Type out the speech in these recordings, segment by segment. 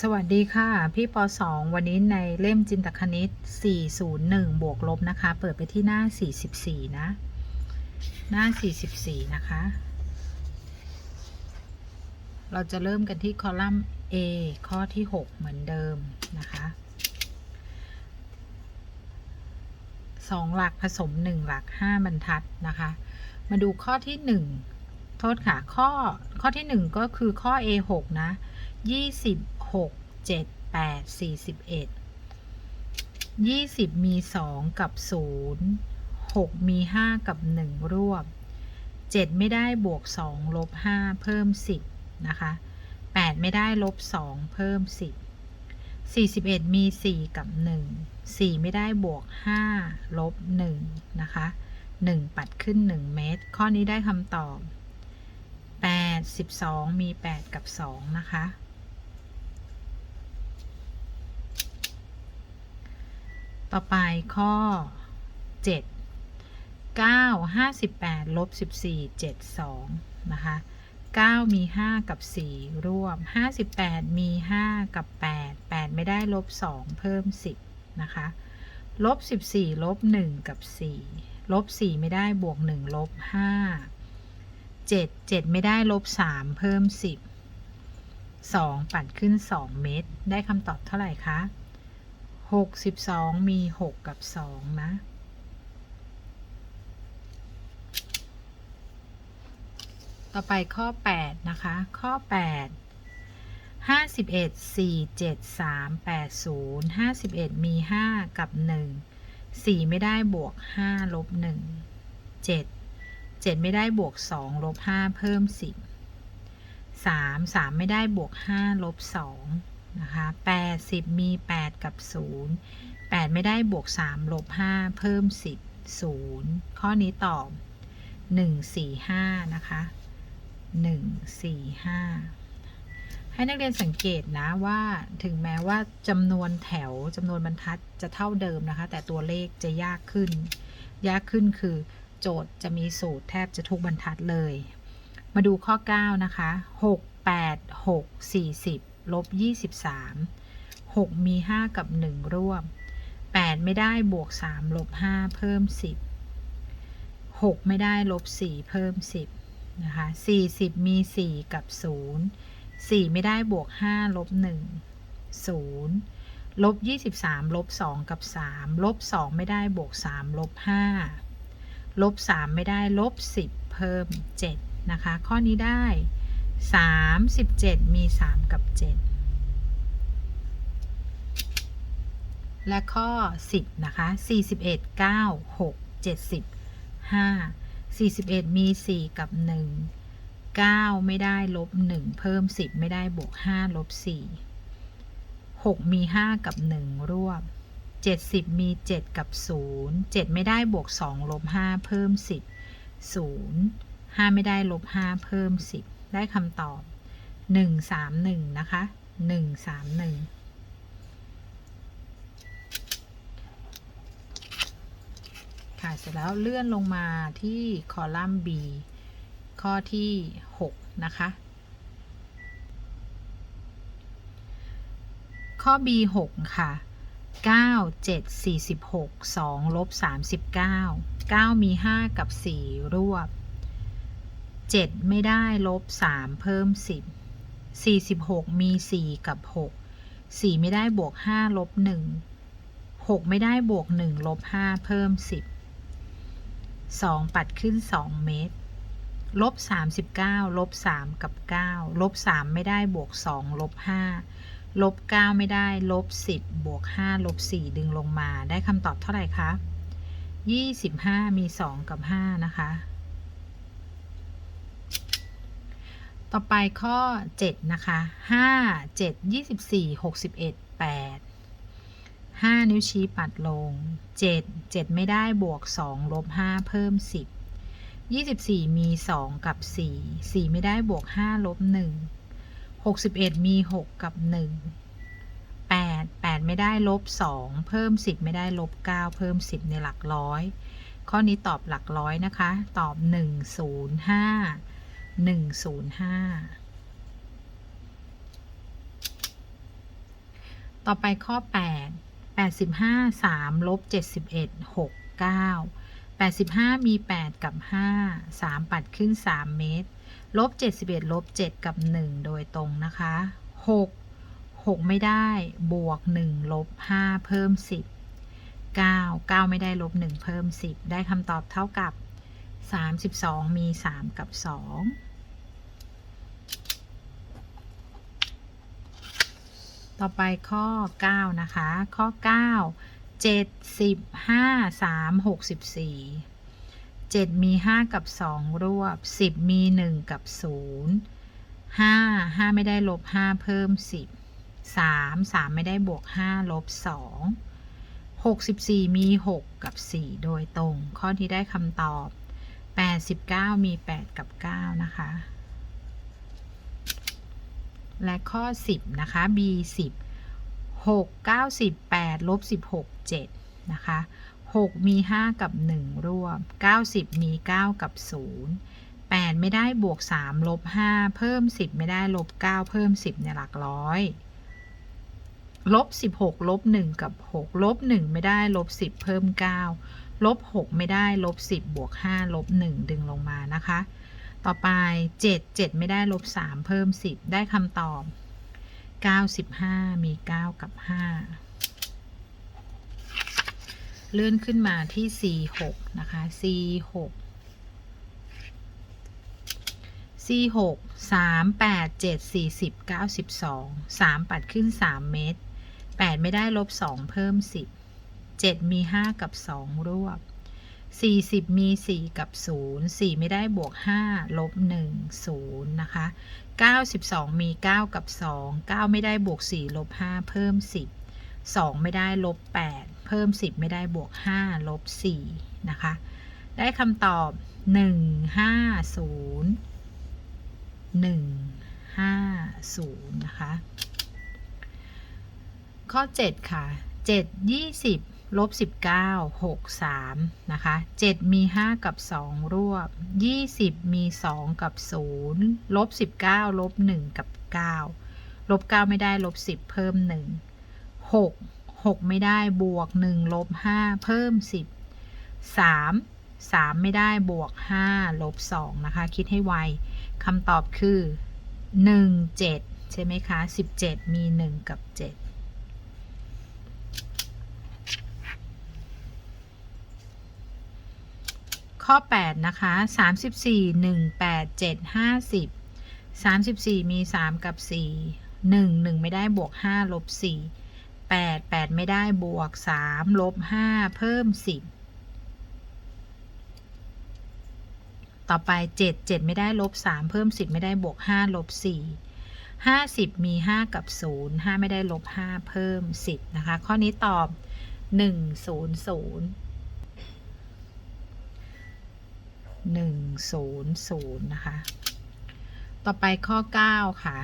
สวัสดีค่ะ พี่ป .2 วันนี้ในเล่มจินตคณิต 401 บวกลบนะคะ เปิดไปที่หน้า 44 นะ หน้า 44 นะคะ เราจะเริ่มกันที่คอลัมน์ A ข้อที่ 6 เหมือนเดิมนะคะสองหลักผสม1หลัก5บรรทัดนะคะ มาดูข้อที่1โทษค่ะ ข้อข้อที่1ก็คือข้อ A 6นะ 20 6 7 8 41 20มี2กับ0 6มี5กับ1รวบ7ไม่ได้บวก2ลบ5เพิ่ม10นะคะ8ไม่ได้ลบ2เพิ่ม10 41มี4กับ1 4ไม่ได้บวก5ลบ1นะคะ1ปัดขึ้น1เมตร ข้อนี้ได้คำตอบ8 12มี8กับ2นะคะ ต่อไปข้อ 7 9 58ลบ14 72 นะคะ 9 มี 5 กับ 4 ร่วม 58 มี 5 กับ 8 8 ไม่ได้ลบ 2 เพิ่ม 10 นะคะ ลบ 14 ลบ 1 กับ 4 ลบ 4 ไม่ได้บวก 1 ลบ 5 7 7 ไม่ได้ลบ 3 เพิ่ม 10 2 ปัดขึ้น 2 เมตร ได้คำตอบเท่าไหร่คะ 62มี6กับ2นะต่อไปข้อ 8 นะคะ ข้อ 8 51 4 7 3 8 0 51 มี 5 กับ 1 4 ไม่ได้บวก 5 ลบ 1 7 7 ไม่ได้บวก 2 ลบ 5 เพิ่ม 10 3 3 ไม่ได้บวก 5 ลบ 2 นะคะ80 มี 8 กับ 0 8 ไม่ได้บวก 3 ลบ 5 เพิ่ม 10 0 ข้อนี้ตอบ 1 4 5 นะคะ 1 4 5 ให้นักเรียนสังเกตนะว่าถึงแม้ว่าจำนวนแถวจำนวนบรรทัดจะเท่าเดิมนะคะ แต่ตัวเลขจะยากขึ้น ยากขึ้นคือโจทย์จะมีสูตรแทบจะทุกบรรทัดเลย มาดูข้อ 9 นะคะ 6 8 6 40 ลบ 23 6 มี 5 กับ 1 ร่วม 8 ไม่ได้บวก 3 ลบ 5 เพิ่ม 10 6 ไม่ได้ลบ 4 เพิ่ม 10 นะคะ 40 มี 4 กับ 0 4 ไม่ได้บวก 5 ลบ 1 0 ลบ 23 ลบ 2 กับ 3 ลบ 2 ไม่ได้บวก 3 ลบ 5 ลบ 3 ไม่ได้ลบ 10 เพิ่ม 7 นะคะ ข้อนี้ได้ 37มี3กับ7และข้อ10นะคะ41 9 6 70 5 41มี4กับ1 9ไม่ได้ลบ1เพิ่ม10ไม่ได้บวก5ลบ4 6มี5กับ1รวบ70มี7กับ0 7ไม่ได้บวก2ลบ5เพิ่ม10 0 5ไม่ได้ลบ5เพิ่ม10 ได้คำตอบ 131 นะคะ 131ค่ะเสร็จแล้วเลื่อนลงมาที่คอลัมน์ B ข้อที่ 6 นะคะ ข้อ B 6 ค่ะ 9 7 46 2ลบ39 9 มี 5 กับ 4 รวบ 7ไม่ได้ลบ3เพิ่ม10 46มี4กับ6 4ไม่ได้บวก5ลบ1 6ไม่ได้บวก1ลบ5เพิ่ม10 2ปัดขึ้น2เมตรลบ39ลบ3กับ9ลบ3ไม่ได้บวก2ลบ5ลบ9ไม่ได้ลบ10บวก5ลบ4ดึงลงมาได้คำตอบเท่าไหร่คะ25มี2กับ5นะคะ ต่อไปข้อ 7 นะคะ 5 7 24 61 8 5 นิ้วชี้ปัดลง 7 7 ไม่ได้บวก 2 ลบ 5 เพิ่ม 10 24 มี 2 กับ 4 4 ไม่ได้บวก 5 ลบ 1 61 มี 6 กับ 1 8 8 ไม่ได้ลบ 2 เพิ่ม 10 ไม่ได้ลบ 9 เพิ่ม 10 ในหลักร้อย ข้อนี้ตอบหลักร้อยนะคะ ตอบ 1 0 5 105 105ต่อไปข้อ8 85 3ลบ71 6 9 85มี8กับ5 3ปัดขึ้น3เมตรลบ71ลบ7กับ1โดยตรงนะคะ6 6ไม่ได้บวก1ลบ5เพิ่ม10 9 9ไม่ได้ลบ1เพิ่ม10ได้คำตอบเท่ากับ 32มี3กับ2ต่อไปข้อ9นะคะ ข้อ9 7 10 5 3 64 7มี5กับ2รวบ10มี1กับ0 5 5ไม่ได้ลบ5เพิ่ม10 3 3ไม่ได้บวก5ลบ2 64มี6กับ4โดยตรง ข้อที่ได้คำตอบ 89 มี 8 กับ 9 นะคะ และข้อ 10 นะคะ B 10 6 9 8ลบ16 7 นะคะ 6 มี 5 กับ 1 ร่วบ90 มี 9 กับ 0 8 ไม่ได้บวก 3 ลบ 5 เพิ่ม 10 ไม่ได้ ลบ 9 เพิ่ม 10 ในหลักร้อยลบ 16 ลบ 1 กับ 6 ลบ 1 ไม่ได้ ลบ 10 เพิ่ม 9 ลบ 6 ไม่ได้ลบ 10 บวก 5 ลบ 1 ดึงลงมานะคะ ต่อไป 7 7 ไม่ได้ลบ 3 เพิ่ม 10 ได้คำตอบ 95 มี 9 กับ 5 เลื่อนขึ้นมาที่ C6 นะคะ C6 C6 3 8 7 40 92 3 ปัดขึ้น 3 เมตร 8 ไม่ได้ลบ 2 เพิ่ม 10 7 มี 5 กับ 2 รวบ 40 มี 4 กับ 0 4 ไม่ได้บวก 5 ลบ 1 0 นะคะ 92 มี 9 กับ 2 9 ไม่ได้บวก 4 ลบ 5 เพิ่ม 10 2 ไม่ได้ลบ 8 เพิ่ม 10 ไม่ได้บวก 5 ลบ 4 นะคะ ได้คำตอบ 1 5 0 1 5 0 นะคะ ข้อ 7 ค่ะ 7 20 ลบ19 6 3นะคะ7มี5กับ2รวบ20มี2กับ0ลบ19ลบ1กับ9ลบ9ไม่ได้ลบ10เพิ่ม1 6 6ไม่ได้บวก1ลบ5เพิ่ม10 3 3ไม่ได้บวก5ลบ2นะคะ คิดให้ไวคำตอบคือ1 7ใช่ไหมคะ17มี1กับ7 ข้อ 8 นะคะ 34 1 8 7 50 34 มี 3 กับ 4 1 1 ไม่ได้บวก 5 ลบ 4 8 8 ไม่ได้บวก 3 ลบ 5 เพิ่ม 10 ต่อไป 7 7 ไม่ได้ลบ 3 เพิ่ม 10 ไม่ได้บวก 5 ลบ 4 50 มี 5 กับ 0 5 ไม่ได้ลบ 5 เพิ่ม 10 นะคะ ข้อนี้ตอบ 1 0 0 หนึ่งศูนย์ศูนย์นะคะ ต่อไปข้อเก้าค่ะ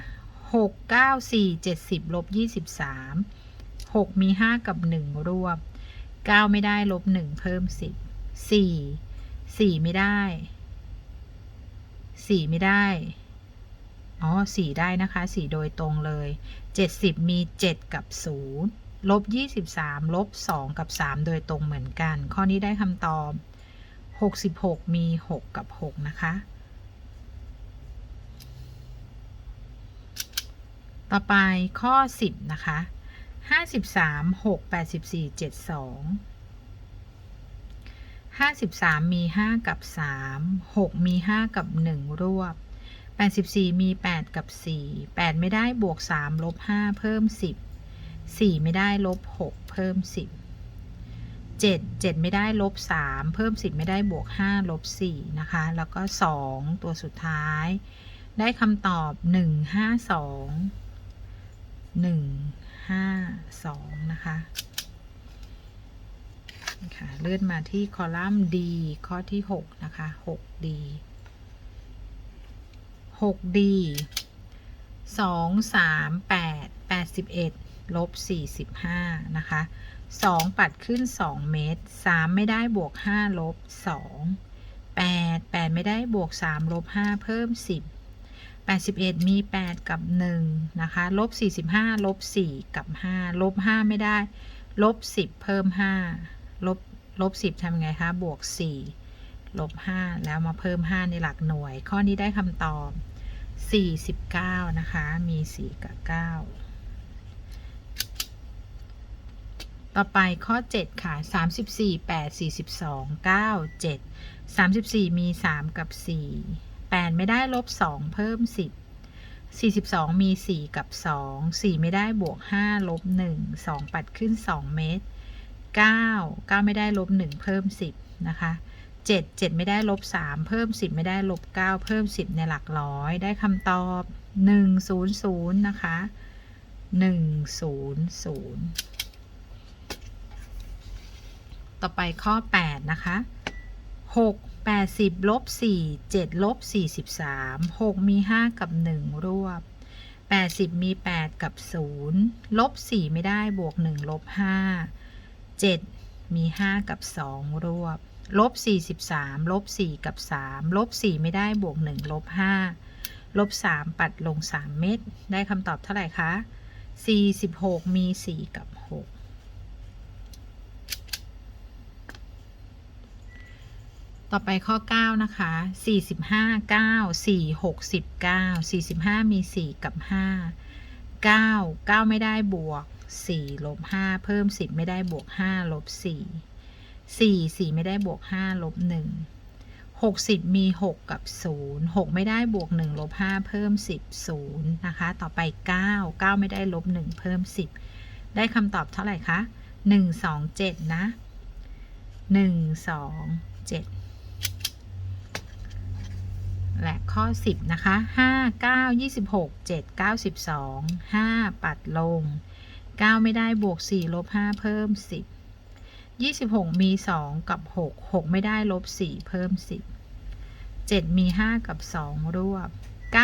หกเก้าสี่เจ็ดสิบลบยี่สิบสามหกมีห้ากับหนึ่งรวบเก้าไม่ได้ลบหนึ่งเพิ่มสิบสี่สี่ไม่ได้สี่ไม่ได้ อ๋อสี่ได้นะคะสี่โดยตรงเลยเจ็ดสิบมีเจ็ดกับศูนย์ลบยี่สิบสามลบสองกับสามโดยตรงเหมือนกัน ข้อนี้ได้คำตอบ 66 มี 6 กับ 6 นะคะ ต่อไปข้อ 10 นะคะ 53 6 84 72 53 มี 5 กับ 3 6 มี 5 กับ 1 รวบ 84 มี 8 กับ 4 8 ไม่ได้บวก 3 ลบ 5 เพิ่ม 10 4 ไม่ได้ลบ 6 เพิ่ม 10 7 7 ไม่ได้ลบ 3 เพิ่ม 10 ไม่ได้บวก 5 ลบ 4 นะคะ แล้วก็ 2 ตัวสุดท้าย ได้คำตอบ 1 5 2 1 5 2 นะคะค่ะเลื่อนมาที่คอลัมน์ D ข้อที่ 6 นะคะ 6D 6D 2 3 8 81 ลบ 45 นะคะ 2 ปัดขึ้น 2 เมตร 3 ไม่ได้บวก 5 ลบ 2 8 8 ไม่ได้บวก 3 ลบ 5 เพิ่ม 10 81 มี 8 กับ 1 นะคะ ลบ 45 ลบ 4 กับ 5 ลบ 5 ไม่ได้ ลบ 10 เพิ่ม 5 ลบ ลบ 10ทำไงคะ บวก 4 ลบ 5 แล้วมาเพิ่ม 5 ในหลักหน่วย ข้อนี้ได้คำตอบ 49 นะคะ มี 4 กับ 9 ต่อไปข้อ 7 ค่ะ 34 8 42 9 7 34 มี 3 กับ 4 8 ไม่ได้ลบ 2 เพิ่ม 10 42 มี 4 กับ 2 4 ไม่ได้บวก 5 ลบ 1 2 ปัดขึ้น 2 เมตร 9 9 ไม่ได้ลบ 1 เพิ่ม 10 นะคะ 7 7 ไม่ได้ลบ 3 เพิ่ม 10 ไม่ได้ลบ 9 เพิ่ม 10 ในหลักร้อย ได้คำตอบ 100 นะคะ 100 ต่อไปข้อ 8 นะคะ 6 80ลบ4 7ลบ43 6 มี 5 กับ 1 รวบ 80 มี 8 กับ 0 ลบ 4 ไม่ได้บวก 1 ลบ 5 7 มี 5 กับ 2 รวบ ลบ 43 ลบ 4 กับ 3 ลบ 4 ไม่ได้บวก 1 ลบ 5 ลบ 3 ปัดลง 3 เม็ดได้คำตอบเท่าไหร่คะ 46 มี 4 กับ 6 ต่อไปข้อ 9 นะคะ 45 9 4 69 45 มี 4 กับ 5 9 9 ไม่ได้บวก 4 ลบ 5 เพิ่ม 10 ไม่ได้บวก 5 ลบ 4 4 4 ไม่ได้บวก 5 ลบ 1 60 มี 6 กับ 0 6 ไม่ได้บวก 1 ลบ 5 เพิ่ม 10 0 นะคะ ต่อไป 9 9 ไม่ได้ลบ 1 เพิ่ม 10 ได้คำตอบเท่าไหร่คะ 1 2 7 นะ 1 2 7 และข้อ 10 นะคะ 5 9 26 7 9 12 5 ปัดลง 9 ไม่ได้บวก 4 ลบ 5 เพิ่ม 10 26 มี 2 กับ 6 6 ไม่ได้ลบ 4 เพิ่ม 10 7 มี 5 กับ 2 รวบ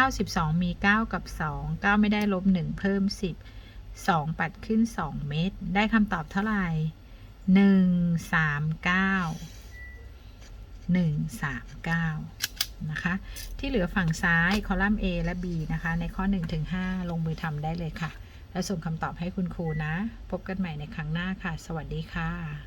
92 มี 9 กับ 2 9 ไม่ได้ลบ 1 เพิ่ม 10 2 ปัดขึ้น 2 เมตร ได้คำตอบเท่าไหร่ 1 3 9 1 3 9 นะคะ ที่เหลือฝั่งซ้ายคอลัมน์ A และ B นะคะ ในข้อ 1-5 ลงมือทำได้เลยค่ะ และส่งคำตอบให้คุณครูนะ พบกันใหม่ในครั้งหน้าค่ะ สวัสดีค่ะ